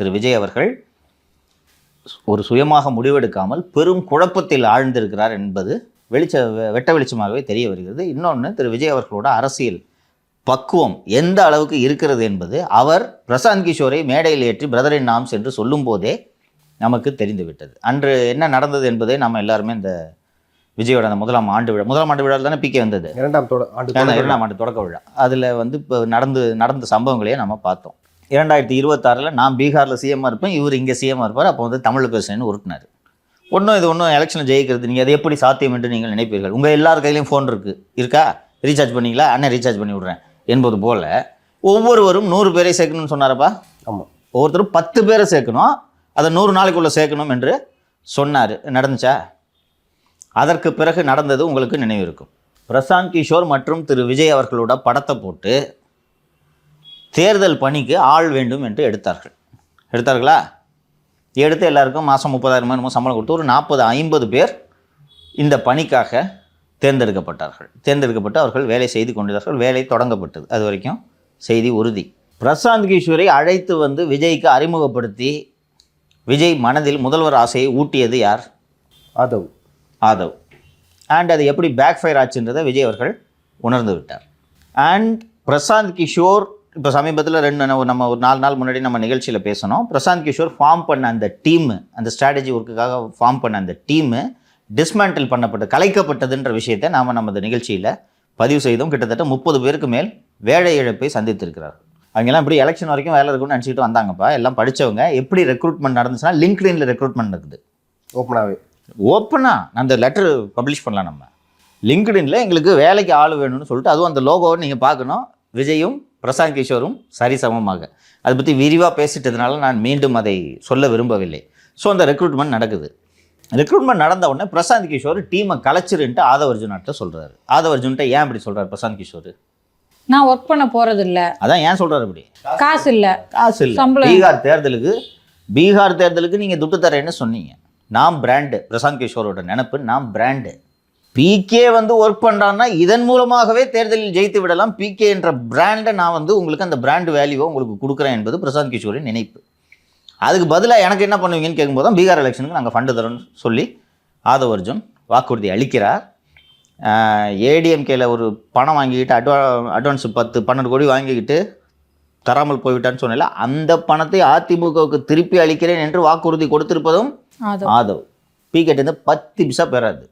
திரு விஜய் அவர்கள் ஒரு சுயமாக முடிவெடுக்காமல் பெரும் குழப்பத்தில் ஆழ்ந்திருக்கிறார் என்பது வெளிச்ச வெட்ட வெளிச்சமாகவே தெரிய வருகிறது. இன்னொன்று திரு விஜய் அவர்களோட அரசியல் பக்குவம் எந்த அளவுக்கு இருக்கிறது என்பது அவர் பிரசாந்த் கிஷோரை மேடையில் ஏற்றி பிரதரின் நாம்ஸ் என்று சொல்லும்போதே நமக்கு தெரிந்துவிட்டது. அன்று என்ன நடந்தது என்பதை நம்ம எல்லாருமே இந்த விஜயோட அந்த முதலாம் ஆண்டு விழா முதலாம் ஆண்டு விழாவில் தானே பிகே வந்தது? இரண்டாம் ஆண்டு இரண்டாம் ஆண்டு தொடக்க விழா. அதில் வந்து இப்போ நடந்து நடந்த சம்பவங்களையே நம்ம பார்த்தோம். இரண்டாயிரத்தி இருபத்தாறில் நான் பீகாரில் சிஎம்மாக இருப்பேன் இவர் இங்கே சிஎம்மாக இருப்பார் அப்போ வந்து தமிழ் பேசுறேன்னு உருட்டினார் ஒன்றும் இது ஒன்றும் எலெக்ஷனில் ஜெயிக்கிறது நீங்கள் அது எப்படி சாத்தியம் என்று நீங்கள் நினைப்பீர்கள்? உங்கள் எல்லார் கையிலையும் ஃபோன் இருக்குது இருக்கா? ரீசார்ஜ் பண்ணீங்களா? அண்ணன் ரீசார்ஜ் பண்ணி விட்றேன் என்பது போல் ஒவ்வொருவரும் நூறு பேரை சேர்க்கணும்னு சொன்னாரப்பா? ஆமாம் ஒவ்வொருத்தரும் பத்து பேரை சேர்க்கணும் அதை நூறு நாளைக்குள்ளே சேர்க்கணும் என்று சொன்னார். நடந்துச்சா? அதற்கு பிறகு நடந்தது உங்களுக்கு நினைவு இருக்கும் பிரசாந்த் கிஷோர் மற்றும் திரு விஜய் அவர்களோட படத்தை போட்டு தேர்தல் பணிக்கு ஆள் வேண்டும் என்று எடுத்தார்கள். எடுத்தார்களா? எடுத்து எல்லாருக்கும் மாதம் முப்பதாயிரம் என்னமோ சம்பளம் கொடுத்து ஒரு நாற்பது ஐம்பது பேர் இந்த பணிக்காக தேர்ந்தெடுக்கப்பட்டார்கள். தேர்ந்தெடுக்கப்பட்டு அவர்கள் வேலை செய்து கொண்டிருந்தார்கள். வேலை தொடங்கப்பட்டது. அது வரைக்கும் செய்தி உறுதி. பிரசாந்த் கிஷோரை அழைத்து வந்து விஜய்க்கு அறிமுகப்படுத்தி விஜய் மனதில் முதல்வர் ஆசையை ஊட்டியது யார்? ஆதவ். ஆதவ். அண்ட் அது எப்படி பேக் ஃபயர் ஆச்சுன்றதை விஜய் அவர்கள் உணர்ந்து விட்டார். அண்ட் பிரசாந்த் கிஷோர் இப்போ சமீபத்தில் ரெண்டு நம்ம ஒரு நாலு நாள் முன்னாடி நம்ம நிகழ்ச்சியில் பேசணும் பிரசாந்த் கிஷோர் ஃபார்ம் பண்ண அந்த டீமு அந்த ஸ்ட்ராட்டஜி ஒர்க்குக்காக ஃபார்ம் பண்ண அந்த டீமு டிஸ்மேண்டில் பண்ணப்பட்டு கலைக்கப்பட்டதுன்ற விஷயத்தை நாம் நமது நிகழ்ச்சியில் பதிவு செய்தோம். கிட்டத்தட்ட முப்பது பேருக்கு மேல் வேலை இழப்பை சந்தித்திருக்கிறார்கள் அவங்கெல்லாம் இப்படி எலெக்ஷன் வரைக்கும் வேலை இருக்குன்னு நினச்சிக்கிட்டு வந்தாங்கப்பா. எல்லாம் படித்தவங்க எப்படி ரெக்ரூட்மெண்ட் நடந்துச்சுன்னா லிங்க்டின்ல ரெக்ரூட்மெண்ட் இருக்குது ஓப்பனாகவே ஓப்பனாக அந்த லெட்டர் பப்ளிஷ் பண்ணலாம் நம்ம. லிங்க்டின்ல எங்களுக்கு வேலைக்கு ஆள் வேணும்னு சொல்லிட்டு அதுவும் அந்த லோகோவை நீங்கள் பார்க்கணும். விஜயும் பிரசாந்த் கிஷோரும் சரிசமமாக அதை பற்றி விரிவாக பேசிட்டதுனால நான் மீண்டும் அதை சொல்ல விரும்பவில்லை. ஸோ அந்த ரெக்ரூட்மெண்ட் நடக்குது. ரெக்ரூட்மெண்ட் நடந்த உடனே பிரசாந்த் கிஷோர் டீமை கலைச்சிருன்ட்டு ஆதவ அர்ஜுனாட்ட சொல்கிறாரு ஆதவ அர்ஜுன்ட்ட ஏன் அப்படி சொல்கிறார் பிரசாந்த் கிஷோர்? நான் ஒர்க் பண்ண போறது இல்ல அதான் ஏன் சொல்கிறார் அப்படி காசு இல்ல. காசு இல்லை. பீகார் தேர்தலுக்கு பீகார் தேர்தலுக்கு நீங்கள் துட்டு தரேன்னு சொன்னீங்க. நான் பிராண்டு பிரசாந்த் கிஷோரோட நினப்பு நான் பிராண்டு பிகே வந்து ஒர்க் பண்ணுறான்னா இதன் மூலமாகவே தேர்தலில் ஜெயித்து விடலாம். பிகே என்ற பிராண்டை நான் வந்து உங்களுக்கு அந்த பிராண்ட் வேல்யூவை உங்களுக்கு கொடுக்குறேன் என்பது பிரசாந்த் கிஷோரின் நினைப்பு. அதுக்கு பதிலாக எனக்கு என்ன பண்ணுவீங்கன்னு கேட்கும்போது தான் பீகார் எலெக்ஷனுக்கு நாங்கள் ஃபண்டு தரோம்னு சொல்லி ஆதவ் அர்ஜுன் வாக்குறுதி அளிக்கிறார். ஏடிஎம்கேல ஒரு பணம் வாங்கிக்கிட்டு அட்வா அட்வான்ஸ் பத்து பன்னெண்டு கோடி வாங்கிக்கிட்டு தராமல் போய்விட்டான்னு சொன்னல அந்த பணத்தை அதிமுகவுக்கு திருப்பி அளிக்கிறேன் என்று வாக்குறுதி கொடுத்திருப்பதும் ஆதவ். பிகேட் வந்து பத்து பிசா பெறாது.